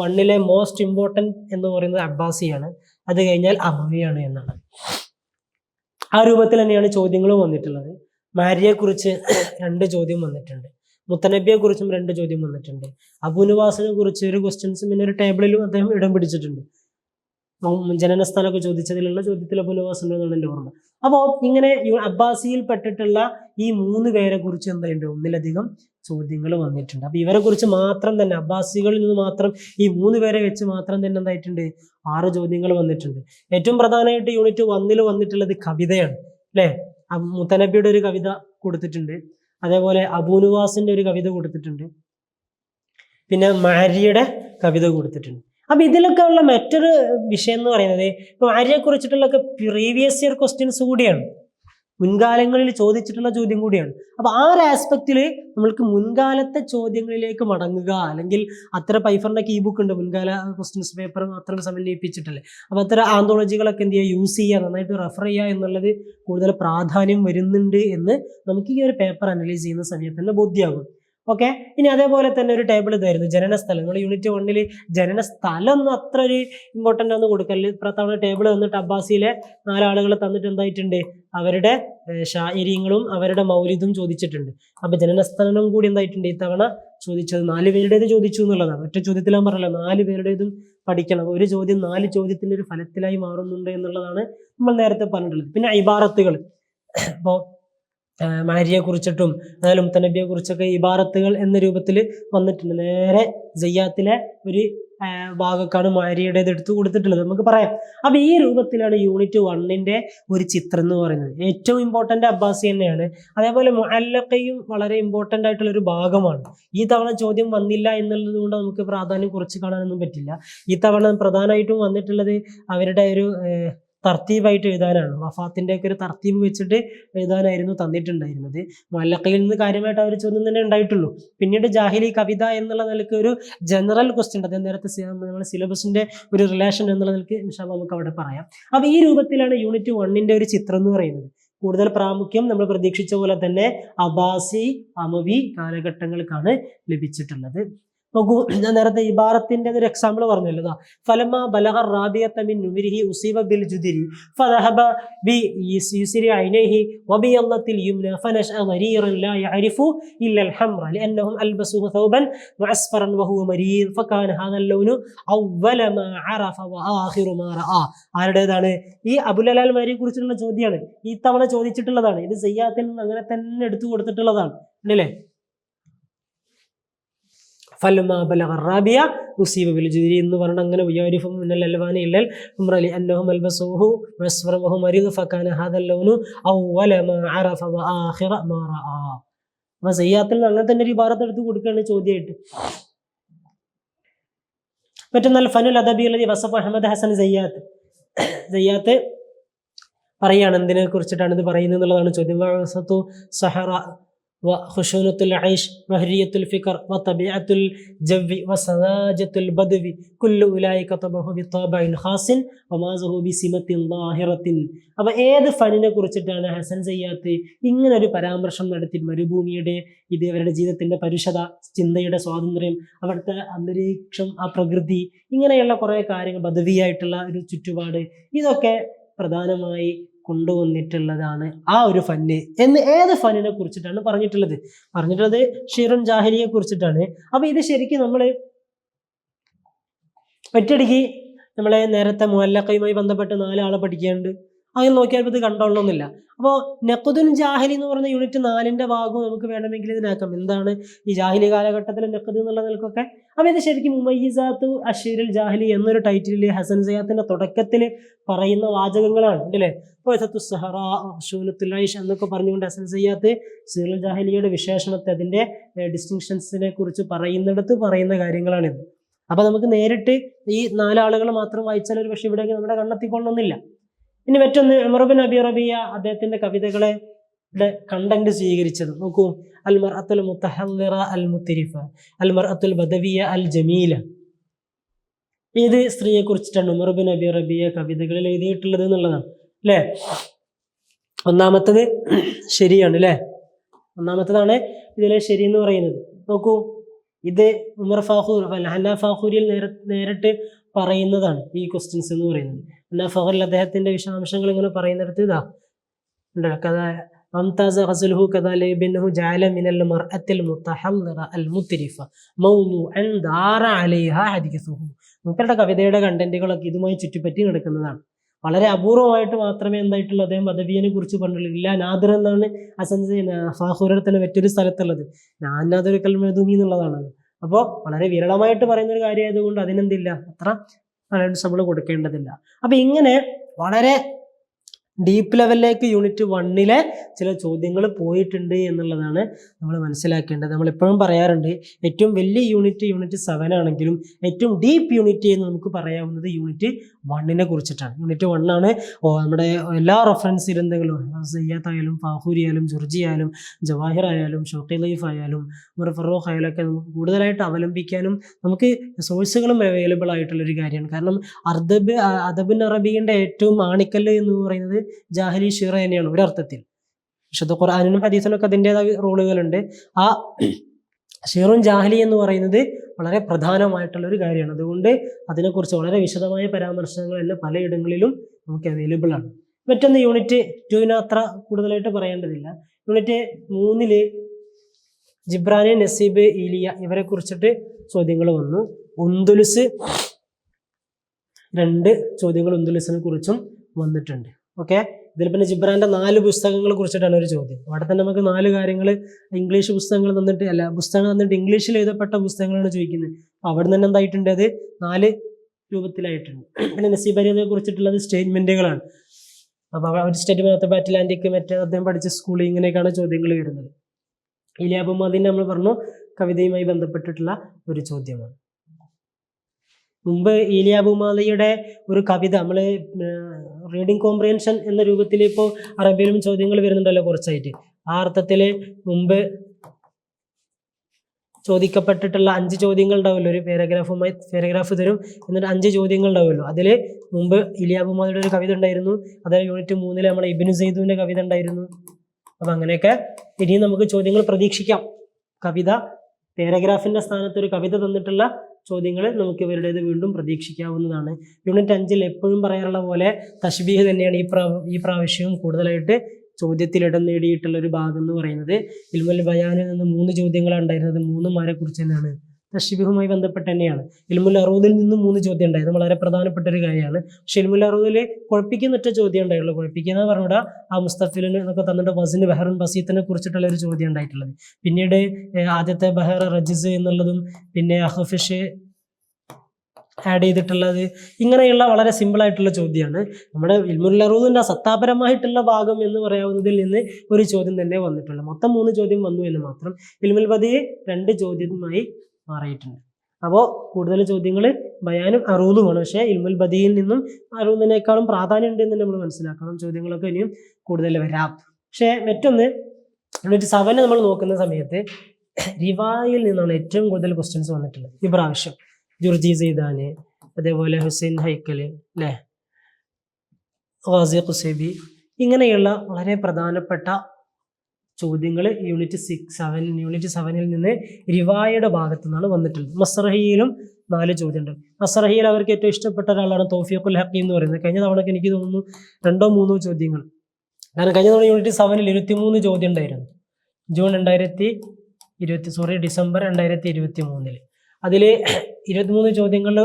വണ്ണിലെ മോസ്റ്റ് ഇമ്പോർട്ടന്റ് എന്ന് പറയുന്നത് അബ്ബാസിയാണ്. അത് കഴിഞ്ഞാൽ അമവിയാണ് എന്നാണ് ആ രൂപത്തിൽ തന്നെയാണ് ചോദ്യങ്ങളും വന്നിട്ടുള്ളത്. മാരിയെക്കുറിച്ച് രണ്ട് ചോദ്യം വന്നിട്ടുണ്ട്. മുത്തനബിയെ കുറിച്ചും രണ്ട് ചോദ്യം വന്നിട്ടുണ്ട്. അബുനുവാസിനെ കുറിച്ച് ഒരു ക്വസ്റ്റ്യൻസും പിന്നെ ഒരു ടേബിളിലും അദ്ദേഹം ഇടം പിടിച്ചിട്ടുണ്ട്. ജനനസ്ഥാനമൊക്കെ ചോദിച്ചതിലുള്ള ചോദ്യത്തിൽ അബുനുവാസ് ഉണ്ടെന്നാണ് എന്റെ ഓർമ്മ. അപ്പോൾ ഇങ്ങനെ അബ്ബാസിയിൽ പെട്ടിട്ടുള്ള ഈ മൂന്ന് പേരെ കുറിച്ച് എന്തായിട്ടുണ്ട് ഒന്നിലധികം ചോദ്യങ്ങൾ വന്നിട്ടുണ്ട്. അപ്പോൾ ഇവരെ കുറിച്ച് മാത്രം തന്നെ അബ്ബാസികളിൽ നിന്ന് മാത്രം ഈ മൂന്ന് പേരെ വെച്ച് മാത്രം തന്നെ എന്തായിട്ടുണ്ട്? ആറ് ചോദ്യങ്ങൾ വന്നിട്ടുണ്ട്. ഏറ്റവും പ്രധാനമായിട്ട് യൂണിറ്റ് വന്നിൽ വന്നിട്ടുള്ളത് കവിതയാണ്. അല്ലേ? മുത്തനബിയുടെ ഒരു കവിത കൊടുത്തിട്ടുണ്ട്. അതേപോലെ അബൂനുവാസിന്റെ ഒരു കവിത കൊടുത്തിട്ടുണ്ട്. പിന്നെ മാരിയുടെ കവിത കൊടുത്തിട്ടുണ്ട്. അപ്പൊ ഇതിലൊക്കെ ഉള്ള മറ്റൊരു വിഷയം എന്ന് പറയുന്നത് ഇപ്പൊ ആര്യയെ കുറിച്ചിട്ടുള്ള പ്രീവിയസ് ഇയർ ക്വസ്റ്റ്യൻസ് കൂടിയാണ്. മുൻകാലങ്ങളിൽ ചോദിച്ചിട്ടുള്ള ചോദ്യം കൂടിയാണ്. അപ്പൊ ആ ഒരു ആസ്പെക്റ്റിൽ നമ്മൾക്ക് മുൻകാലത്തെ ചോദ്യങ്ങളിലേക്ക് മടങ്ങുക. അല്ലെങ്കിൽ അത്ര പൈഫറിന്റെ കീ ബുക്ക് ഉണ്ട്. മുൻകാല ക്വസ്റ്റ്യൻസ് പേപ്പർ അത്ര സമന്വയിപ്പിച്ചിട്ടല്ലേ. അപ്പൊ അത്ര ആന്തോളജികളൊക്കെ എന്ത് ചെയ്യുക? യൂസ് ചെയ്യുക. നന്നായിട്ട് റെഫർ ചെയ്യുക എന്നുള്ളത് കൂടുതൽ പ്രാധാന്യം വരുന്നുണ്ട് എന്ന് നമുക്ക് ഈ ഒരു പേപ്പർ അനലൈസ് ചെയ്യുന്ന സമയത്ത് തന്നെ ബോധ്യമാകും ഓക്കെ? ഇനി അതേപോലെ തന്നെ ഒരു ടേബിൾ ഇതായിരുന്നു ജനനസ്ഥലം. നമ്മൾ യൂണിറ്റ് വണ്ണിൽ ജനനസ്ഥലം ഒന്നും അത്ര ഒരു ഇമ്പോർട്ടന്റ് ഒന്നും കൊടുക്കൽ ഇപ്പുറത്തവണ ടേബിൾ തന്നിട്ട് അബ്ബാസിയിലെ നാലാളുകൾ തന്നിട്ട് എന്തായിട്ടുണ്ട്? അവരുടെ ശാരീരങ്ങളും അവരുടെ മൗലിതും ചോദിച്ചിട്ടുണ്ട്. അപ്പൊ ജനനസ്ഥലം കൂടി എന്തായിട്ടുണ്ട്? ഇത്തവണ ചോദിച്ചത് നാല് പേരുടേത് ചോദിച്ചു എന്നുള്ളതാണ്. ഒറ്റ ചോദ്യത്തിൽ ഞാൻ പറഞ്ഞല്ലോ. നാല് പേരുടേതും പഠിക്കണം. ഒരു ചോദ്യം നാല് ചോദ്യത്തിന്റെ ഒരു ഫലത്തിലായി മാറുന്നുണ്ട് എന്നുള്ളതാണ് നമ്മൾ നേരത്തെ പറഞ്ഞിട്ടുള്ളത്. പിന്നെ ഇബാറത്തുകൾ. ഇപ്പോൾ മാരിയെ കുറിച്ചിട്ടും അതുപോലെ മുത്തനബിയെ കുറിച്ചൊക്കെ ഇബാറത്തുകൾ എന്ന രൂപത്തിൽ വന്നിട്ടുണ്ട്. നേരെ ജയ്യാത്തിലെ ഒരു ഭാഗക്കാണ് മാരിയുടേത് എടുത്തു കൊടുത്തിട്ടുള്ളത്. നമുക്ക് പറയാം. അപ്പൊ ഈ രൂപത്തിലാണ് യൂണിറ്റ് വണ്ണിന്റെ ഒരു ചിത്രം എന്ന് പറയുന്നത്. ഏറ്റവും ഇമ്പോർട്ടന്റ് അബ്ബാസി തന്നെയാണ്. അതേപോലെ മുഅല്ലഖയും വളരെ ഇമ്പോർട്ടന്റ് ആയിട്ടുള്ള ഒരു ഭാഗമാണ്. ഈ തവണ ചോദ്യം വന്നില്ല എന്നുള്ളത് കൊണ്ട് നമുക്ക് പ്രാധാന്യം കുറച്ച് കാണാനൊന്നും പറ്റില്ല. ഈ തവണ പ്രധാനമായിട്ടും വന്നിട്ടുള്ളത് അവരുടെ ഒരു തർത്തീബായിട്ട് എഴുതാനാണ്. വഫാത്തിന്റെ ഒക്കെ ഒരു തർത്തീബ് വെച്ചിട്ട് എഴുതാനായിരുന്നു തന്നിട്ടുണ്ടായിരുന്നത്. മല്ലക്കയിൽ നിന്ന് കാര്യമായിട്ട് അവർ ചൊന്നും തന്നെ ഉണ്ടായിട്ടുള്ളൂ. പിന്നീട് ജാഹിലി കവിത എന്നുള്ള നിലയ്ക്ക് ഒരു ജനറൽ ക്വസ്റ്റ്യൻ അതേ നേരത്തെ നമ്മുടെ സിലബസിന്റെ ഒരു റിലേഷൻ എന്നുള്ള നിലയ്ക്ക് നമുക്ക് അവിടെ പറയാം. അപ്പോൾ ഈ രൂപത്തിലാണ് യൂണിറ്റ് വണ്ണിന്റെ ഒരു ചിത്രം എന്ന് പറയുന്നത്. കൂടുതൽ പ്രാമുഖ്യം നമ്മൾ പ്രതീക്ഷിച്ച പോലെ തന്നെ അബാസി അമവി കാലഘട്ടങ്ങൾക്കാണ് ലഭിച്ചിട്ടുള്ളത്. നോക്കൂ ഞാൻ നേരത്തെ ഇബാറത്തിന്റെ ഒരു എക്സാമ്പിൾ പറഞ്ഞല്ലോ ദാ. ഫലമ ബലഗ റാബിയത മിൻ നുമിരിഹി ഉസീബ ബിൽ ജുദിരി ഫദഹബ ബി യുസ്രി ഐനൈഹി വബിയല്ലത്തിൽ യുംന ഫനശഅ മരീറൻ ലാ യഅരിഫു ഇല്ല الحمر لانهم البسوه ثوبا معصفرا وهو مرير فكان هذا اللون اول ما عرف واخر ما راى ആരുടേതാണ് ഈ അബുലലാൽ മാരിയെ കുറിച്ചുള്ള ചോദ്യമാണ് ഈ തവണ ചോദിച്ചിട്ടുള്ളതാണ് ഇത് സയ്യാത്തിൽ നിന്ന് അങ്ങനെ തന്നെ എടുത്തു കൊടുത്തിട്ടുള്ളതാണ് അല്ലേ ഫലമ ബലഗ റാബിയ ഉസീബ ബിൽ ജുദരി എന്ന് പറഞ്ഞ അങ്ങനെ വിയാരിഫും. മിന്നൽ അൽവാനി ഇല്ലൽ ഉംറലി അന്നഹും അൽബസുഹു വസ്ഫറ വഹു മരീദ് ഫകാന ഹാദൽ ലൗനു അവല മാ അറഫ വആഖിറ മാ റആ അപ്പോൾ സയ്യാത്തിൽ അങ്ങനെ തന്നെ ഒരു ഇബാറത്ത് എടുത്ത് കൊടുക്കുകയാണ് ചോദ്യമായിട്ട് മറ്റൊന്നാൽ ഫനുൽ അദബി അലി വസഫ് അഹമ്മദ് ഹസൻ സയ്യാത്ത്. സയ്യാത്ത് പറയാണ് എന്തിനെ കുറിച്ചിട്ടാണ് ഇത് പറയുന്നത് എന്നുള്ളതാണ് ചോദ്യം. വ ഹുഷൂനത്തുൽ ഐഷ് മഹരിയത്തുൽ ഫിക്കർ വ തബിയത്തുൽ ജവ്വി വ സദാജത്തുൽ ബദവി കുല്ലു ഉലായി കത്തബഹു ബി താബൈൻ ഹാസിൻ വമാസഹു ബി സിമത്തിൻ ലാഹിറത്തിൻ. അപ്പോൾ ഏത് ഫനിനെ കുറിച്ചിട്ടാണ് ഹസൻ സയ്യാത്ത് ഇങ്ങനെ ഒരു പരാമർശം നടത്തി മരുഭൂമിയുടെ ഇത് അവരുടെ ജീവിതത്തിന്റെ പരുഷത ചിന്തയുടെ സ്വാതന്ത്ര്യം അവിടുത്തെ അന്തരീക്ഷം ആ പ്രകൃതി ഇങ്ങനെയുള്ള കുറേ കാര്യങ്ങൾ ബദവിയായിട്ടുള്ള ഒരു ചുറ്റുപാട് ഇതൊക്കെ പ്രധാനമായി കൊണ്ടുവന്നിട്ടുള്ളതാണ് ആ ഒരു ഫന്ന്. എന്ന് ഏത് ഫന്നിനെ കുറിച്ചിട്ടാണ് പറഞ്ഞിട്ടുള്ളത്? പറഞ്ഞിട്ടുള്ളത് ഷിറുൻ ജാഹലിയെ കുറിച്ചിട്ടാണ്. അപ്പൊ ഇത് ശരിക്കും നമ്മൾ ഒറ്റയടിക്ക് നമ്മളെ നേരത്തെ മുല്ലക്കയുമായി ബന്ധപ്പെട്ട് നാലാളെ പഠിക്കാനുണ്ട്. അങ്ങനെ നോക്കിയാൽ ഇത് കണ്ടോളണമെന്നില്ല അപ്പോൾ നഖുദുൻ ജാഹിലി എന്ന് പറഞ്ഞ യൂണിറ്റ് നാലിന്റെ ഭാഗവും നമുക്ക് വേണമെങ്കിൽ ഇതിനാക്കാം എന്താണ് ഈ ജാഹിലി കാലഘട്ടത്തിലെ നഖദ് എന്നുള്ള നിൽക്കൊക്കെ അപ്പോൾ ഇത് ശരിക്കും മുമയ്യിസാത്തു അഷീരുൽ ജാഹിലി എന്നൊരു ടൈറ്റിലിൽ ഹസൻ സയാത്തിന്റെ തുടക്കത്തിൽ പറയുന്ന വാചകങ്ങളാണ്. അല്ലേ? ഇപ്പോൾ സഹറ ഷൂനത്തുൽ ഐഷ് എന്നൊക്കെ പറഞ്ഞുകൊണ്ട് ഹസൻ സയ്യാത്ത് സീറുൽ ജാഹിലിയുടെ വിശേഷണത്തെ അതിന്റെ ഡിസ്റ്റിങ്ഷൻസിനെ കുറിച്ച് പറയുന്നിടത്ത് പറയുന്ന കാര്യങ്ങളാണിത്. അപ്പോൾ നമുക്ക് നേരിട്ട് ഈ നാലാളുകൾ മാത്രം വായിച്ചാൽ ഒരു പക്ഷെ ഇവിടേക്ക് നമ്മുടെ കണ്ണെത്തിക്കൊള്ളണമെന്നില്ല. ഇനി മറ്റൊന്ന് ഉമർബിൻ അബി റബിയ അദ്ദേഹത്തിന്റെ കവിതകളെ കണ്ടന്റ് സ്വീകരിച്ചത്. നോക്കൂ അൽമർ അത്തുൽ മുത്തഹറ അൽ മുത്തിരിഫ അൽമർ അത്തുൽ ബദവിയ അൽ ജമീല ഏത് സ്ത്രീയെ കുറിച്ചിട്ടാണ് ഉമർബിൻ അബി റബിയ കവിതകളിൽ എഴുതിയിട്ടുള്ളത് എന്നുള്ളതാണ് അല്ലേ? ഒന്നാമത്തത് ശരിയാണ് അല്ലേ? ഒന്നാമത്തതാണ് ഇതിലെ ശരി എന്ന് പറയുന്നത്. നോക്കൂ ഇത് ഉമർ ഫാഖൂർ അല്ല ഹന്ന നേരിട്ട് പറയുന്നതാണ് ഈ ക്വസ്റ്റ്യൻസ് എന്ന് പറയുന്നത്. ഹന്ന ഫാഖൂറിൽ അദ്ദേഹത്തിന്റെ വിശദാംശങ്ങൾ ഇങ്ങനെ പറയുന്നിടത്ത് ഇതാ ഉണ്ട് കഥ ممتاز غزله كذلك بأنه جعل من المرأة المتحضرة المترفة موضوعا دار عليها حديثه മൂപ്പരുടെ കവിതയുടെ കണ്ടന്റുകളൊക്കെ ഇതുമായി ചുറ്റിപ്പറ്റി കിടക്കുന്നതാണ് വളരെ അപൂർവമായിട്ട് മാത്രമേ എന്തായിട്ടുള്ളൂ അദ്ദേഹം പദവിയെ കുറിച്ച് പറഞ്ഞുള്ളൂ ഇല്ല നാദിർ എന്നാണ് അസൻ ഫാഹൂരുടെ തന്നെ മറ്റൊരു സ്ഥലത്തുള്ളത് ഞാൻ നാദൊരു കൽമധൂമി എന്നുള്ളതാണല്ലോ അപ്പോൾ വളരെ വിരളമായിട്ട് പറയുന്ന ഒരു കാര്യമായതുകൊണ്ട് അതിനെന്തില്ല അത്ര അലവൻസ് നമ്മൾ കൊടുക്കേണ്ടതില്ല. അപ്പൊ ഇങ്ങനെ വളരെ ഡീപ്പ് ലെവലിലേക്ക് യൂണിറ്റ് വണ്ണിലെ ചില ചോദ്യങ്ങൾ പോയിട്ടുണ്ട് എന്നുള്ളതാണ് നമ്മൾ മനസ്സിലാക്കേണ്ടത്. നമ്മൾ എപ്പോഴും പറയാറുണ്ട് ഏറ്റവും വലിയ യൂണിറ്റ് യൂണിറ്റ് സെവൻ ആണെങ്കിലും ഏറ്റവും ഡീപ്പ് യൂണിറ്റ് എന്ന് നമുക്ക് പറയാവുന്നത് യൂണിറ്റ് വണ്ണിനെ കുറിച്ചിട്ടാണ്. യൂണിറ്റ് വണ്ണാണ് നമ്മുടെ എല്ലാ റെഫറൻസ് ഗ്രന്ഥങ്ങളും സയ്യാത്തായാലും ഫാഹൂരി ആയാലും ജുർജി ആയാലും ജവാഹിർ ആയാലും ഷോക്കി ലൈഫ് ആയാലും ഉമർ ഫറോഖ് ആയാലും ഒക്കെ നമുക്ക് കൂടുതലായിട്ട് അവലംബിക്കാനും നമുക്ക് സോഴ്സുകളും അവൈലബിൾ ആയിട്ടുള്ള ഒരു കാര്യമാണ്. കാരണം അർദബ് അദബിൻ അറബിയുടെ ഏറ്റവും ആണിക്കല്ല് എന്ന് പറയുന്നത് ജാഹലി ഷിറ തന്നെയാണ് ഒരർത്ഥത്തിൽ വിശുദ്ധ ഖുർആാനിനും ഹദീസിനൊക്കെ അതിന്റെതായ റോളുകളുണ്ട്. ആ ഷീറും ജാഹലി എന്ന് പറയുന്നത് വളരെ പ്രധാനമായിട്ടുള്ള ഒരു കാര്യമാണ്. അതുകൊണ്ട് അതിനെക്കുറിച്ച് വളരെ വിശദമായ പരാമർശങ്ങൾ തന്നെ പലയിടങ്ങളിലും നമുക്ക് അവൈലബിൾ ആണ്. മറ്റൊന്ന് യൂണിറ്റ് ടുവിന് അത്ര കൂടുതലായിട്ട് പറയേണ്ടതില്ല. യൂണിറ്റ് മൂന്നിൽ ജിബ്രാനെ നസീബ് ഈലിയ ഇവരെ കുറിച്ചിട്ട് ചോദ്യങ്ങൾ വന്നു. ഉന്തുലുസ് രണ്ട് ചോദ്യങ്ങൾ ഉന്തുലുസിനെ കുറിച്ചും വന്നിട്ടുണ്ട്. ഓക്കെ? ഇതിൽ പിന്നെ ജിബ്രാന്റെ നാല് പുസ്തകങ്ങളെ കുറിച്ചിട്ടാണ് ഒരു ചോദ്യം. അവിടെ തന്നെ നമുക്ക് നാല് കാര്യങ്ങൾ ഇംഗ്ലീഷ് പുസ്തകങ്ങൾ തന്നിട്ട് അല്ല പുസ്തകങ്ങൾ തന്നിട്ട് ഇംഗ്ലീഷിൽ എഴുതപ്പെട്ട പുസ്തകങ്ങളാണ് ചോദിക്കുന്നത്. അപ്പോൾ അവിടെ തന്നെ എന്തായിട്ടുണ്ട് അത്? നാല് രൂപത്തിലായിട്ടുണ്ട്. പിന്നെ നസീബരിയെ കുറിച്ചിട്ടുള്ളത് സ്റ്റേറ്റ്മെന്റുകളാണ്. അപ്പോൾ അവർ സ്റ്റേറ്റ്മെന്റ് അറ്റ്ലാന്റിക് മറ്റേ അദ്ദേഹം പഠിച്ച സ്കൂൾ ഇങ്ങനെയൊക്കെയാണ് ചോദ്യങ്ങൾ വരുന്നത്. ഇലിയാബുമാദിന് നമ്മൾ പറഞ്ഞു കവിതയുമായി ബന്ധപ്പെട്ടിട്ടുള്ള ഒരു ചോദ്യമാണ്. മുമ്പ് ഈലിയാബുമാലയുടെ ഒരു കവിത നമ്മൾ റീഡിംഗ് കോംപ്രിയൻഷൻ എന്ന രൂപത്തിൽ ഇപ്പോൾ അറബിയിലും ചോദ്യങ്ങൾ വരുന്നുണ്ടല്ലോ കുറച്ചായിട്ട്. ആ അർത്ഥത്തിൽ മുമ്പ് ചോദിക്കപ്പെട്ടിട്ടുള്ള അഞ്ച് ചോദ്യങ്ങൾ ഉണ്ടാവുമല്ലോ. ഒരു പാരഗ്രാഫുമായി പാരഗ്രാഫ് തരും എന്നിട്ട് അഞ്ച് ചോദ്യങ്ങൾ ഉണ്ടാവുമല്ലോ. അതിൽ മുമ്പ് ഇലിയാബുമാലയുടെ ഒരു കവിത ഉണ്ടായിരുന്നു. അതായത് യൂണിറ്റ് മൂന്നിൽ നമ്മളെ ഇബിനു സെയ്ദുവിന്റെ കവിത ഉണ്ടായിരുന്നു. അപ്പം അങ്ങനെയൊക്കെ ഇനിയും നമുക്ക് ചോദ്യങ്ങൾ പ്രതീക്ഷിക്കാം. കവിത പാരഗ്രാഫിന്റെ സ്ഥാനത്ത് ഒരു കവിത തന്നിട്ടുള്ള ചോദ്യങ്ങൾ നമുക്ക് ഇവരുടേത് വീണ്ടും പ്രതീക്ഷിക്കാവുന്നതാണ്. യൂണിറ്റ് അഞ്ചിൽ എപ്പോഴും പറയാറുള്ള പോലെ തശ്ബീഹ് തന്നെയാണ് ഈ പ്രാ ഈ പ്രാവശ്യവും കൂടുതലായിട്ട് ചോദ്യത്തിൽ ഇടം നേടിയിട്ടുള്ള ഒരു ഭാഗം എന്ന് പറയുന്നത്. ഇൽമുൽ ബയാനിൽ നിന്ന് മൂന്ന് ചോദ്യങ്ങളാണ് ഉണ്ടായിരുന്നത്. മൂന്നും കുറിച്ച് തന്നെയാണ്. തശ്ബീഹുമായി ബന്ധപ്പെട്ട് തന്നെയാണ്. ഇൽമുൽ അറൂദിൽ നിന്നും മൂന്ന് ചോദ്യം ഉണ്ടായത്. വളരെ പ്രധാനപ്പെട്ട ഒരു കാര്യമാണ്. പക്ഷെ ഇൽമുൽ അറൂദിൽ കുഴപ്പിക്കുന്ന ഒറ്റ ചോദ്യം ഉണ്ടായുള്ളൂ. കുഴപ്പിക്കുന്ന പറഞ്ഞാൽ ആ മുസ്തഫിലിന് എന്നൊക്കെ തന്നിട്ട് വസിന് ബഹറുൻ ബസീത്തിനെ കുറിച്ചിട്ടുള്ള ഒരു ചോദ്യം ഉണ്ടായിട്ടുള്ളത്. പിന്നീട് ആദ്യത്തെ ബഹർ റജിസ് എന്നുള്ളതും പിന്നെ അഹഫിഷ് ആഡ് ചെയ്തിട്ടുള്ളത് ഇങ്ങനെയുള്ള വളരെ സിമ്പിൾ ആയിട്ടുള്ള ചോദ്യമാണ്. നമ്മുടെ ഇൽമുല്ലറൂദിന്റെ സത്താപരമായിട്ടുള്ള ഭാഗം എന്ന് പറയാവുന്നതിൽ നിന്ന് ഒരു ചോദ്യം തന്നെ വന്നിട്ടുള്ളൂ മൊത്തം മൂന്ന് ചോദ്യം വന്നു എന്ന് മാത്രം. ഇൽമുൽ ബദി രണ്ട് ചോദ്യമായി മാറിയിട്ടുണ്ട്. അപ്പോൾ കൂടുതൽ ചോദ്യങ്ങൾ ബയാനും അറുതുമാണ് പക്ഷേ ഇൽമുൽ ബദിയിൽ നിന്നും അറുതിനേക്കാളും പ്രാധാന്യം ഉണ്ട് എന്ന് നമ്മൾ മനസ്സിലാക്കണം. ചോദ്യങ്ങളൊക്കെ ഇനിയും കൂടുതൽ വരാം. പക്ഷേ മറ്റൊന്ന് എന്നിട്ട് സവന നമ്മൾ നോക്കുന്ന സമയത്ത് റിവായിൽ നിന്നാണ് ഏറ്റവും കൂടുതൽ ക്വസ്റ്റ്യൻസ് വന്നിട്ടുള്ളത്. ഈ പ്രാവശ്യം. ജുർജി സെയ്ദാന് അതേപോലെ ഹുസൈൻ ഹൈക്കൽ അല്ലേ ഖാസി ഇങ്ങനെയുള്ള വളരെ പ്രധാനപ്പെട്ട ചോദ്യങ്ങൾ യൂണിറ്റ് സിക്സ് സെവൻ യൂണിറ്റ് സെവനിൽ നിന്ന് റിവായയുടെ ഭാഗത്തു നിന്നാണ് വന്നിട്ടുള്ളത്. മസ്രഹിയിലും നാല് ചോദ്യമുണ്ട്. മസ്രഹിയിൽ അവർക്ക് ഏറ്റവും ഇഷ്ടപ്പെട്ട ഒരാളാണ് തോഫിയഖുൽ ഹക്കി എന്ന് പറയുന്നത്. കഴിഞ്ഞ തവണക്ക് എനിക്ക് തോന്നുന്നു രണ്ടോ മൂന്നോ ചോദ്യങ്ങൾ. കാരണം കഴിഞ്ഞ തവണ യൂണിറ്റ് സെവനിൽ ഇരുപത്തിമൂന്ന് ചോദ്യം ഉണ്ടായിരുന്നു. ജൂൺ രണ്ടായിരത്തി ഇരുപത്തി സോറി ഡിസംബർ രണ്ടായിരത്തി ഇരുപത്തി മൂന്നിൽ അതിൽ ഇരുപത്തിമൂന്ന് ചോദ്യങ്ങളിൽ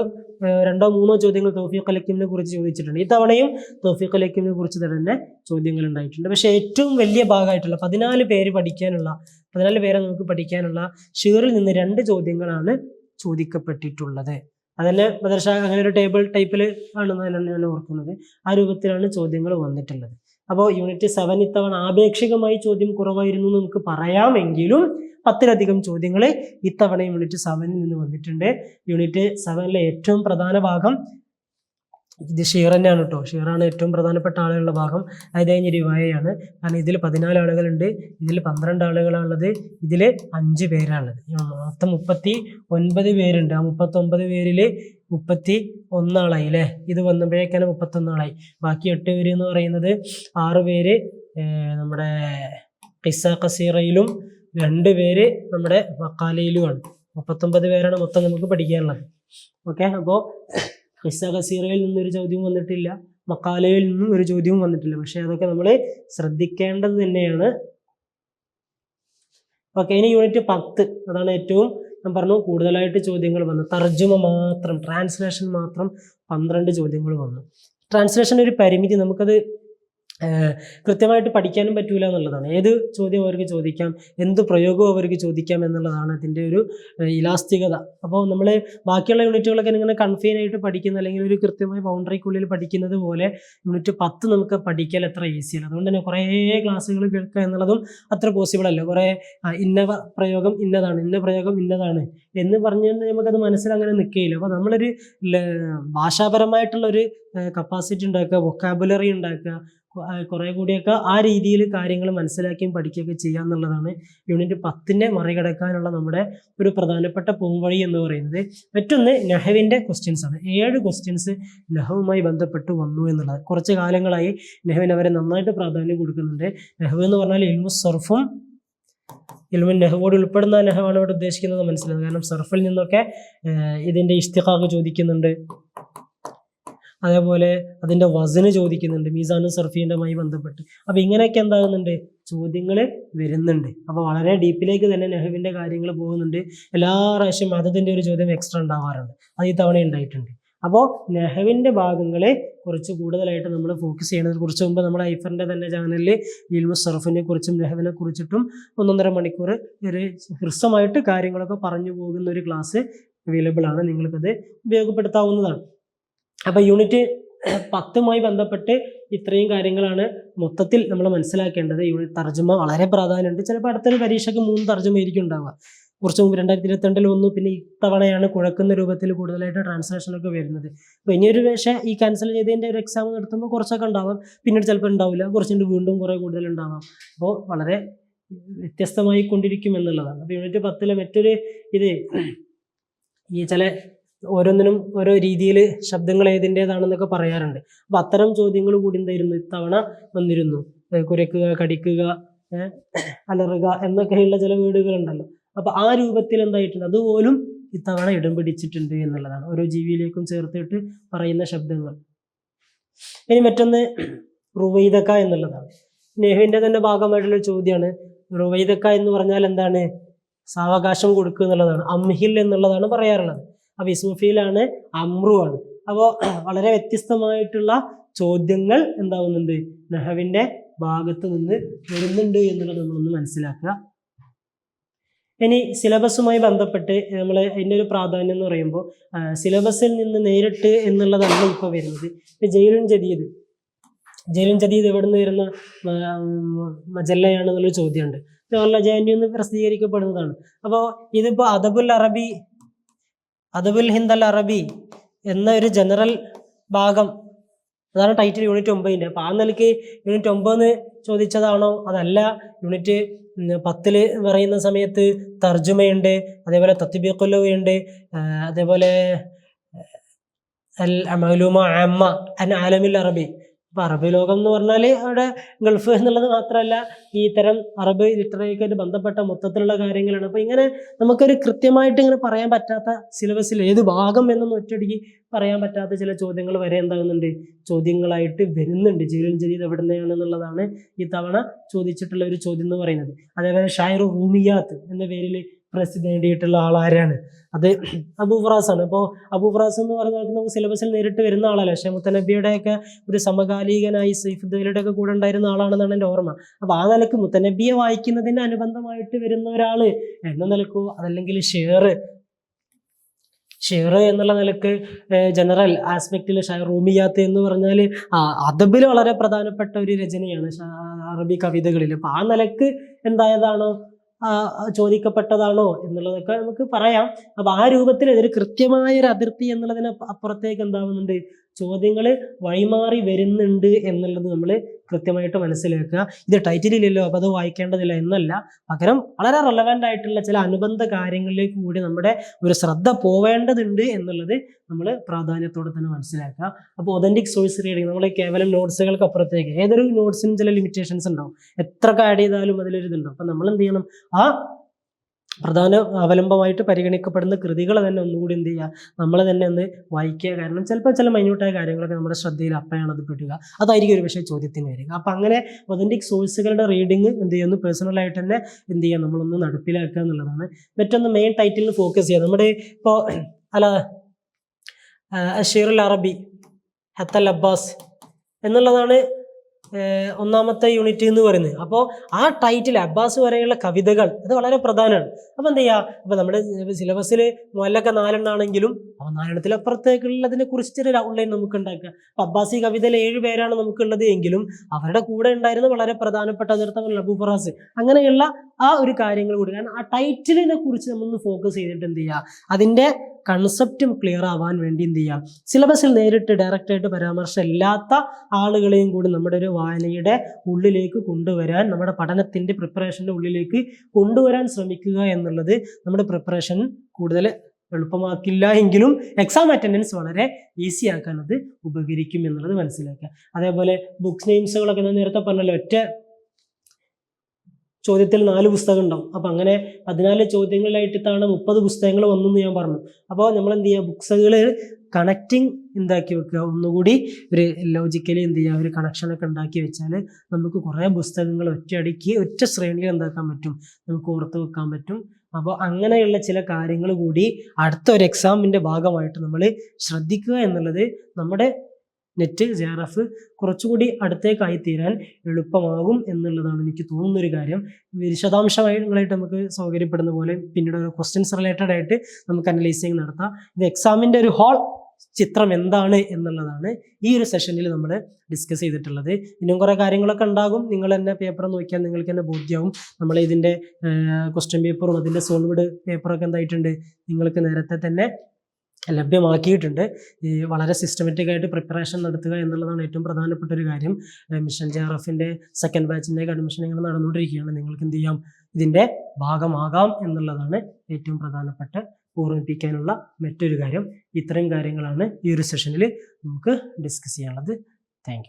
രണ്ടോ മൂന്നോ ചോദ്യങ്ങൾ തൗഫീഖ് അലക്കിമിനെ കുറിച്ച് ചോദിച്ചിട്ടുണ്ട്. ഈ തവണയും തോഫിയഖ് അലക്കിമിനെ കുറിച്ച് തന്നെ ചോദ്യങ്ങൾ ഉണ്ടായിട്ടുണ്ട്. പക്ഷേ ഏറ്റവും വലിയ ഭാഗമായിട്ടുള്ള പതിനാല് പേര് പഠിക്കാനുള്ള പതിനാല് പേരെ നമുക്ക് പഠിക്കാനുള്ള ഷീറിൽ നിന്ന് രണ്ട് ചോദ്യങ്ങളാണ് ചോദിക്കപ്പെട്ടിട്ടുള്ളത്. അതന്നെ മദർഷ അങ്ങനെ ഒരു ടേബിൾ ടൈപ്പിൽ ആണെന്ന് ഞാൻ ഓർക്കുന്നത്. ആ രൂപത്തിലാണ് ചോദ്യങ്ങൾ വന്നിട്ടുള്ളത്. അപ്പോൾ യൂണിറ്റ് സെവൻ ഇത്തവണ ആപേക്ഷികമായി ചോദ്യം കുറവായിരുന്നു എന്ന് നമുക്ക് പറയാമെങ്കിലും പത്തിലധികം ചോദ്യങ്ങൾ ഇത്തവണ യൂണിറ്റ് സെവനിൽ നിന്ന് വന്നിട്ടുണ്ട്. യൂണിറ്റ് സെവനിലെ ഏറ്റവും പ്രധാന ഭാഗം ഇത് ഷീർ തന്നെയാണ് കേട്ടോ. ഷീറാണ് ഏറ്റവും പ്രധാനപ്പെട്ട ആളുകളുടെ ഭാഗം. അത് കഴിഞ്ഞ് രൂപയാണ് കാരണം ഇതിൽ പതിനാല് ആളുകളുണ്ട്. ഇതിൽ പന്ത്രണ്ട് ആളുകളാണുള്ളത്. ഇതിൽ അഞ്ച് പേരാണുള്ളത്. മൊത്തം മുപ്പത്തി ഒൻപത് പേരുണ്ട്. ആ മുപ്പത്തൊമ്പത് പേരിൽ മുപ്പത്തി ഒന്നാളായി അല്ലേ ഇത് വന്നപ്പോഴേക്കാണ് മുപ്പത്തൊന്നാളായി. ബാക്കി എട്ട് പേര് എന്ന് പറയുന്നത് ആറ് പേര് നമ്മുടെ ഖിസ കസീറയിലും രണ്ട് പേര് നമ്മുടെ മക്കാലയിലുമാണ്. മുപ്പത്തൊമ്പത് പേരാണ് മൊത്തം നമുക്ക് പഠിക്കാനുള്ളത്. ഓക്കെ അപ്പോൾ ഖിസ കസീറയിൽ നിന്നൊരു ചോദ്യവും വന്നിട്ടില്ല മക്കാലയിൽ നിന്നും ഒരു ചോദ്യവും വന്നിട്ടില്ല. പക്ഷെ അതൊക്കെ നമ്മൾ ശ്രദ്ധിക്കേണ്ടത് തന്നെയാണ്. ഓക്കെ ഇനി യൂണിറ്റ് പത്ത്. അതാണ് ഏറ്റവും ഞാൻ പറഞ്ഞു കൂടുതലായിട്ട് ചോദ്യങ്ങൾ വന്നു. തർജമ മാത്രം ട്രാൻസ്ലേഷൻ മാത്രം പന്ത്രണ്ട് ചോദ്യങ്ങൾ വന്നു. ട്രാൻസ്ലേഷന്റെ ഒരു പരിമിതി നമുക്കത് കൃത്യമായിട്ട് പഠിക്കാനും പറ്റൂല എന്നുള്ളതാണ്. ഏത് ചോദ്യം അവർക്ക് ചോദിക്കാം എന്ത് പ്രയോഗവും അവർക്ക് ചോദിക്കാം എന്നുള്ളതാണ് അതിന്റെ ഒരു ഇലാസ്തികത. അപ്പോൾ നമ്മൾ ബാക്കിയുള്ള യൂണിറ്റുകളൊക്കെ ഇങ്ങനെ കൺഫൈൻ ആയിട്ട് പഠിക്കുന്ന അല്ലെങ്കിൽ ഒരു കൃത്യമായ ബൗണ്ടറിക്കുള്ളിൽ പഠിക്കുന്നത് പോലെ യൂണിറ്റ് പത്ത് നമുക്ക് പഠിക്കാൻ എത്ര ഈസിയല്ല അതുകൊണ്ട് തന്നെ കുറേ ക്ലാസ്സുകൾ കേൾക്കുക എന്നുള്ളതും അത്ര പോസിബിൾ അല്ല. കുറേ ഇന്ന പ്രയോഗം ഇന്നതാണ് ഇന്ന പ്രയോഗം ഇന്നതാണ് എന്ന് പറഞ്ഞു നമുക്കത് മനസ്സിൽ അങ്ങനെ നിൽക്കുകയില്ല. അപ്പോൾ നമ്മളൊരു ഭാഷാപരമായിട്ടുള്ളൊരു കപ്പാസിറ്റി ഉണ്ടാക്കുക വൊക്കാബുലറി ഉണ്ടാക്കുക കുറേ കൂടിയൊക്കെ ആ രീതിയിൽ കാര്യങ്ങൾ മനസ്സിലാക്കിയും പഠിക്കുകയൊക്കെ ചെയ്യുക എന്നുള്ളതാണ് യൂണിറ്റ് പത്തിനെ മറികടക്കാനുള്ള നമ്മുടെ ഒരു പ്രധാനപ്പെട്ട പോംവഴി എന്ന് പറയുന്നത്. മറ്റൊന്ന് നെഹവിന്റെ ക്വസ്റ്റ്യൻസ് ആണ്. ഏഴ് ക്വസ്റ്റ്യൻസ് നെഹവുമായി ബന്ധപ്പെട്ട് വന്നു എന്നുള്ളത്. കുറച്ച് കാലങ്ങളായി നെഹവിന് അവരെ നന്നായിട്ട് പ്രാധാന്യം കൊടുക്കുന്നുണ്ട്. നെഹവ് എന്ന് പറഞ്ഞാൽ ഇൽമു സർഫും ഇൽമുൻ നെഹവോട് ഉൾപ്പെടുന്ന നെഹവാണ് ഇവിടെ ഉദ്ദേശിക്കുന്നത് മനസ്സിലാകും. കാരണം സർഫിൽ നിന്നൊക്കെ ഇതിന്റെ ഇഷ്തിഖാഖ് ചോദിക്കുന്നുണ്ട്. അതേപോലെ അതിന്റെ വസന് ചോദിക്കുന്നുണ്ട് മീസാനും സർഫീന്റെമായി ബന്ധപ്പെട്ട്. അപ്പോൾ ഇങ്ങനെയൊക്കെ എന്താകുന്നുണ്ട്? ചോദ്യങ്ങൾ വരുന്നുണ്ട്. അപ്പോൾ വളരെ ഡീപ്പിലേക്ക് തന്നെ നെഹുവിന്റെ കാര്യങ്ങൾ പോകുന്നുണ്ട്. എല്ലാ പ്രാവശ്യം മതത്തിന്റെ ഒരു ചോദ്യം എക്സ്ട്രാ ഉണ്ടാവാറുണ്ട്. അത് ഈ തവണ ഉണ്ടായിട്ടുണ്ട്. അപ്പോൾ നെഹവിന്റെ ഭാഗങ്ങളെ കുറച്ച് കൂടുതലായിട്ട് നമ്മൾ ഫോക്കസ് ചെയ്യണത്. കുറച്ച് മുമ്പ് നമ്മൾ ഐഫറിന്റെ തന്നെ ചാനലിൽ ഇൽമു സർഫിനെ കുറിച്ചും നെഹവിനെ കുറിച്ചിട്ടും ഒന്നൊന്നര മണിക്കൂർ ഒരു ഹൃസ്വമായിട്ട് കാര്യങ്ങളൊക്കെ പറഞ്ഞു പോകുന്ന ഒരു ക്ലാസ് അവൈലബിൾ ആണ്. നിങ്ങൾക്കത് ഉപയോഗപ്പെടുത്താവുന്നതാണ്. അപ്പോൾ യൂണിറ്റ് പത്തുമായി ബന്ധപ്പെട്ട് ഇത്രയും കാര്യങ്ങളാണ് മൊത്തത്തിൽ നമ്മൾ മനസ്സിലാക്കേണ്ടത്. യൂണിറ്റ് തർജമ വളരെ പ്രാധാന്യമുണ്ട്. ചിലപ്പോൾ അടുത്തൊരു പരീക്ഷയ്ക്ക് മൂന്ന് തർജമ ആയിരിക്കും ഉണ്ടാവുക. കുറച്ച് മുമ്പ് രണ്ടായിരത്തി ഇരുപത്തിരണ്ടിൽ വന്നു. പിന്നെ ഇത്തവണയാണ് കുഴക്കുന്ന രൂപത്തിൽ കൂടുതലായിട്ട് ട്രാൻസ്ലേഷനൊക്കെ വരുന്നത്. അപ്പോൾ ഇനിയൊരു പക്ഷേ ഈ ക്യാൻസൽ ചെയ്തതിന്റെ ഒരു എക്സാം നടത്തുമ്പോൾ കുറച്ചൊക്കെ ഉണ്ടാവാം. പിന്നീട് ചിലപ്പോൾ ഉണ്ടാവില്ല. കുറച്ചുകൊണ്ട് വീണ്ടും കുറേ കൂടുതൽ ഉണ്ടാവാം. അപ്പോൾ വളരെ വ്യത്യസ്തമായി കൊണ്ടിരിക്കും എന്നുള്ളതാണ്. അപ്പോൾ യൂണിറ്റ് പത്തിലെ മറ്റൊരു ഇത് ഈ ചില ഓരോന്നിനും ഓരോ രീതിയിൽ ശബ്ദങ്ങൾ ഏതിന്റേതാണെന്നൊക്കെ പറയാറുണ്ട്. അപ്പം അത്തരം ചോദ്യങ്ങൾ കൂടി എന്തായിരുന്നു? ഇത്തവണ വന്നിരുന്നു. കുരക്കുക കടിക്കുക അലറുക എന്നൊക്കെയുള്ള ചില വീടുകളുണ്ടല്ലോ അപ്പൊ ആ രൂപത്തിൽ എന്തായിട്ടുണ്ട്? അതുപോലും ഇത്തവണ ഇടം പിടിച്ചിട്ടുണ്ട് എന്നുള്ളതാണ്. ഓരോ ജീവിയിലേക്കും ചേർത്തിട്ട് പറയുന്ന ശബ്ദങ്ങൾ. ഇനി മറ്റൊന്ന് റുവൈതക്ക എന്നുള്ളതാണ്. നെഹുവിന്റെ തന്നെ ഭാഗമായിട്ടുള്ള ചോദ്യമാണ് റുവൈതക്ക എന്ന് പറഞ്ഞാൽ എന്താണ്? സാവകാശം കൊടുക്കുക എന്നുള്ളതാണ്. അംഹിൽ എന്നുള്ളതാണ് പറയാറുള്ളത്. അപ്പോൾ ഇസ്മുഫീലാണ് അമ്രു ആണ്. അപ്പോൾ വളരെ വ്യത്യസ്തമായിട്ടുള്ള ചോദ്യങ്ങൾ എന്താവുന്നുണ്ട്? നെഹവിന്റെ ഭാഗത്ത് നിന്ന് വരുന്നുണ്ട് എന്നുള്ളത് നമ്മളൊന്ന് മനസ്സിലാക്കുക. ഇനി സിലബസുമായി ബന്ധപ്പെട്ട് നമ്മൾ അതിന്റെ ഒരു പ്രാധാന്യം എന്ന് പറയുമ്പോൾ സിലബസിൽ നിന്ന് നേരിട്ട് എന്നുള്ളതല്ല ഇപ്പോൾ വരുന്നത്. ജയിലുൻ ജദീദ് ജയിലുൻ ജദീദ് എവിടെ നിന്ന് വരുന്ന മജല്ലയാണെന്നുള്ളൊരു ചോദ്യമുണ്ട്. ജാന്യു എന്ന് പ്രസിദ്ധീകരിക്കപ്പെടുന്നതാണ്. അപ്പോൾ ഇതിപ്പോൾ അദബുൽ അറബി അദബുൽ ഹിന്ദ് അൽ അറബി എന്ന ഒരു ജനറൽ ഭാഗം. അതാണ് ടൈറ്റിൽ യൂണിറ്റ് ഒമ്പതിന്റെ. അപ്പോൾ ആ നിലയ്ക്ക് യൂണിറ്റ് ഒമ്പതെന്ന് ചോദിച്ചതാണോ? അതല്ല. യൂണിറ്റ് പത്തിൽ പറയുന്ന സമയത്ത് തർജുമയുണ്ട് അതേപോലെ തത്തിബിക്കുല്ലവയുണ്ട് അതേപോലെ അൽ മൗലൂമ അമ്മ അൻ ആലമിൽ അറബി. അപ്പോൾ അറബി ലോകം എന്ന് പറഞ്ഞാൽ അവിടെ ഗൾഫ് എന്നുള്ളത് മാത്രമല്ല ഈ ഇത്തരം അറബ് ലിറ്ററേക്കായിട്ട് ബന്ധപ്പെട്ട മൊത്തത്തിലുള്ള കാര്യങ്ങളാണ്. അപ്പോൾ ഇങ്ങനെ നമുക്കൊരു കൃത്യമായിട്ട് ഇങ്ങനെ പറയാൻ പറ്റാത്ത സിലബസിൽ ഏത് ഭാഗം എന്നൊന്നും ഒറ്റയടിക്ക് പറയാൻ പറ്റാത്ത ചില ചോദ്യങ്ങൾ വരെ എന്താകുന്നുണ്ട്? ചോദ്യങ്ങളായിട്ട് വരുന്നുണ്ട്. ജീവൻ ജദീദ് എവിടെ നിന്നാണെന്നുള്ളതാണ് ഈ തവണ ചോദിച്ചിട്ടുള്ള ഒരു ചോദ്യം എന്ന് പറയുന്നത്. അതേപോലെ ഷായർ റൂമിയാത്ത് എന്ന പേരിൽ പ്രസിദ്ധി നേടിയിട്ടുള്ള ആളാരാണ്. അത് അബൂ ഫറാസ് ആണ് അപ്പോൾ അബൂ ഫറാസ് എന്ന് പറഞ്ഞാൽ നമുക്ക് സിലബസിൽ നേരിട്ട് വരുന്ന ആളല്ല. പക്ഷേ മുത്തനബിയുടെയൊക്കെ ഒരു സമകാലികനായി സൈഫുദ്ദീലയുടെ ഒക്കെ കൂടെ ഉണ്ടായിരുന്ന ആളാണെന്നാണ് എന്റെ ഓർമ്മ. അപ്പോൾ ആ നിലയ്ക്ക് മുത്തനബിയെ വായിക്കുന്നതിന് അനുബന്ധമായിട്ട് വരുന്ന ഒരാൾ എന്ന നിലക്കോ അതല്ലെങ്കിൽ ഷെയർ ഷെയർ എന്നുള്ള നിലയ്ക്ക് ജനറൽ ആസ്പെക്റ്റിൽ റൂമിയാത്ത് എന്ന് പറഞ്ഞാൽ അദബിൽ വളരെ പ്രധാനപ്പെട്ട ഒരു രചനയാണ് അറബി കവിതകളിൽ അപ്പോൾ ആ നിലയ്ക്ക് എന്തായതാണോ? ചോദിക്കപ്പെട്ടതാണോ എന്നുള്ളതൊക്കെ നമുക്ക് പറയാം. അപ്പൊ ആ രൂപത്തിൽ ഇതൊരു കൃത്യമായ ഒരു അതിർത്തി എന്നുള്ളതിന് അപ്പ- അപ്പുറത്തേക്ക് എന്താവുന്നുണ്ട്? ചോദ്യങ്ങൾ വഴിമാറി വരുന്നുണ്ട് എന്നുള്ളത് നമ്മൾ കൃത്യമായിട്ട് മനസ്സിലാക്കുക. ഇത് ടൈറ്റിലില്ലല്ലോ അപ്പോൾ അത് വായിക്കേണ്ടതില്ല എന്നല്ല. പകരം വളരെ റെലവന്റ് ആയിട്ടുള്ള ചില അനുബന്ധ കാര്യങ്ങളിലേക്ക് കൂടി നമ്മുടെ ഒരു ശ്രദ്ധ പോവേണ്ടതുണ്ട് എന്നുള്ളത് നമ്മൾ പ്രാധാന്യത്തോടെ തന്നെ മനസ്സിലാക്കുക. അപ്പോൾ ഒതന്റിക് സോഴ്സ് റീഡിങ് നമ്മൾ കേവലം നോട്ട്സുകൾക്ക് അപ്പുറത്തേക്ക്. ഏതൊരു നോട്ട്സിനും ചില ലിമിറ്റേഷൻസ് ഉണ്ടാവും. എത്ര ആഡ് ചെയ്താലും അതിലൊരു ഇതുണ്ടാവും. അപ്പം നമ്മൾ എന്ത് ചെയ്യണം? ആ പ്രധാന അവലംബമായിട്ട് പരിഗണിക്കപ്പെടുന്ന കൃതികൾ തന്നെ ഒന്നുകൂടി എന്ത് ചെയ്യുക? നമ്മൾ തന്നെ ഒന്ന് വായിക്കുക. കാരണം ചിലപ്പോൾ ചില മൈന്യൂട്ടായ കാര്യങ്ങളൊക്കെ നമ്മുടെ ശ്രദ്ധയിൽ അപ്പോഴാണ് അത് പെടുക. അതായിരിക്കും ഒരു പക്ഷേ ചോദ്യത്തിന് വരിക. അപ്പം അങ്ങനെ ഒതന്റിക് സോഴ്സുകളുടെ റീഡിങ് എന്ത് ചെയ്യുന്നു? പേഴ്സണലായിട്ട് തന്നെ എന്ത് ചെയ്യുക? നമ്മളൊന്ന് നടപ്പിലാക്കുക എന്നുള്ളതാണ്. മറ്റൊന്ന് മെയിൻ ടൈറ്റിലിൽ ഫോക്കസ് ചെയ്യുക. നമ്മുടെ ഇപ്പോൾ അല്ല ഷീറുൽ അറബി ഹത്തൽ അബ്ബാസ് എന്നുള്ളതാണ് ഒന്നാമത്തെ യൂണിറ്റ് എന്ന് പറയുന്നത്. അപ്പോൾ ആ ടൈറ്റിൽ അബ്ബാസ് വരെയുള്ള കവിതകൾ അത് വളരെ പ്രധാനമാണ്. അപ്പോൾ എന്ത് ചെയ്യുക അപ്പോൾ നമ്മുടെ സിലബസിൽ മുല്ലൊക്കെ നാലെണ്ണാണെങ്കിലും അപ്പോൾ നാലെണ്ണത്തിലപ്പുറത്തേക്കുള്ളതിനെ കുറിച്ച് ചെറിയൊരു ഔട്ട്ലൈൻ നമുക്ക് ഉണ്ടാക്കുക. അപ്പോൾ അബ്ബാസി കവിതയിൽ ഏഴ് പേരാണ് നമുക്കുള്ളത് എങ്കിലും അവരുടെ കൂടെ ഉണ്ടായിരുന്ന വളരെ പ്രധാനപ്പെട്ട നൃത്തം ഫറാസ്. അങ്ങനെയുള്ള ആ ഒരു കാര്യങ്ങൾ കൂടി. കാരണം ആ ടൈറ്റിലിനെ കുറിച്ച് നമ്മളൊന്ന് ഫോക്കസ് ചെയ്തിട്ട് എന്ത് ചെയ്യുക അതിന്റെ കൺസെപ്റ്റും ക്ലിയർ ആവാൻ വേണ്ടി എന്ത് ചെയ്യുക സിലബസിൽ നേരിട്ട് ഡയറക്റ്റായിട്ട് പരാമർശം ഇല്ലാത്ത ആളുകളെയും കൂടി നമ്മുടെ ഒരു വായനയുടെ ഉള്ളിലേക്ക് കൊണ്ടുവരാൻ നമ്മുടെ പഠനത്തിന്റെ പ്രിപ്പറേഷന്റെ ഉള്ളിലേക്ക് കൊണ്ടുവരാൻ ശ്രമിക്കുക എന്നുള്ളത് നമ്മുടെ പ്രിപ്പറേഷൻ കൂടുതൽ എളുപ്പമാക്കില്ല എങ്കിലും എക്സാം അറ്റൻഡൻസ് വളരെ ഈസി ആക്കാൻ അത് ഉപകരിക്കും എന്നുള്ളത് മനസ്സിലാക്കുക. അതേപോലെ ബുക്സ് നെയിംസുകളൊക്കെ ഞാൻ നേരത്തെ പറഞ്ഞല്ലോ ഒറ്റ ചോദ്യത്തിൽ നാല് പുസ്തകം ഉണ്ടാവും അപ്പം അങ്ങനെ പതിനാല് ചോദ്യങ്ങളിലായിട്ടാണ് മുപ്പത് പുസ്തകങ്ങൾ വന്നെന്ന് ഞാൻ പറഞ്ഞു. അപ്പോൾ നമ്മൾ എന്ത് ചെയ്യുക ബുക്സുകൾ കണക്റ്റിംഗ് എന്താക്കി വെക്കുക. ഒന്നുകൂടി ഒരു ലോജിക്കലി എന്ത് ചെയ്യുക ഒരു കണക്ഷനൊക്കെ ഉണ്ടാക്കി വെച്ചാൽ നമുക്ക് കുറേ പുസ്തകങ്ങൾ ഒറ്റയടിക്ക് ഒറ്റ ശ്രേണിയിൽ എന്താക്കാൻ പറ്റും? നമുക്ക് ഓർത്ത് വെക്കാൻ പറ്റും. അപ്പോൾ അങ്ങനെയുള്ള ചില കാര്യങ്ങൾ കൂടി അടുത്ത ഒരു എക്സാമിന്റെ ഭാഗമായിട്ട് നമ്മൾ ശ്രദ്ധിക്കുക എന്നുള്ളത് നമ്മുടെ നെറ്റ് ജെ ആർ എഫ് കുറച്ചുകൂടി അടുത്തേക്കായി തീരാൻ എളുപ്പമാകും എന്നുള്ളതാണ് എനിക്ക് തോന്നുന്ന ഒരു കാര്യം. വിശദാംശമായിട്ട് നമുക്ക് സൗകര്യപ്പെടുന്ന പോലെ പിന്നീട് ഒരു ക്വസ്റ്റ്യൻസ് റിലേറ്റഡ് ആയിട്ട് നമുക്ക് അനലൈസിങ് നടത്താം. ഇത് എക്സാമിന്റെ ഒരു ഹോൾ ചിത്രം എന്താണ് എന്നുള്ളതാണ് ഈ ഒരു സെഷനിൽ നമ്മൾ ഡിസ്കസ് ചെയ്തിട്ടുള്ളത്. ഇനിയും കുറേ കാര്യങ്ങളൊക്കെ ഉണ്ടാകും. നിങ്ങൾ തന്നെ പേപ്പർ നോക്കിയാൽ നിങ്ങൾക്ക് തന്നെ ബോധ്യമാവും നമ്മൾ ഇതിന്റെ ക്വസ്റ്റ്യൻ പേപ്പറും അതിന്റെ സോൾവ്ഡ് പേപ്പറൊക്കെ എന്തായിട്ടുണ്ട്? നിങ്ങൾക്ക് നേരത്തെ തന്നെ ലഭ്യമാക്കിയിട്ടുണ്ട്. ഈ വളരെ സിസ്റ്റമാറ്റിക് ആയിട്ട് പ്രിപ്പറേഷൻ നടത്തുക എന്നുള്ളതാണ് ഏറ്റവും പ്രധാനപ്പെട്ട ഒരു കാര്യം. മിഷൻ ജെ ആർ എഫിന്റെ സെക്കൻഡ് ബാച്ചിന്റെ അഡ്മിഷൻ ഇങ്ങനെ നടന്നുകൊണ്ടിരിക്കുകയാണ്. നിങ്ങൾക്ക് എന്ത് ചെയ്യാം? ഇതിന്റെ ഭാഗമാകാം എന്നുള്ളതാണ് ഏറ്റവും പ്രധാനപ്പെട്ട ഓർമ്മിപ്പിക്കാനുള്ള മറ്റൊരു കാര്യം. ഇത്രയും കാര്യങ്ങളാണ് ഈ ഒരു സെഷനിൽ നമുക്ക് ഡിസ്കസ് ചെയ്യാനുള്ളത്. താങ്ക്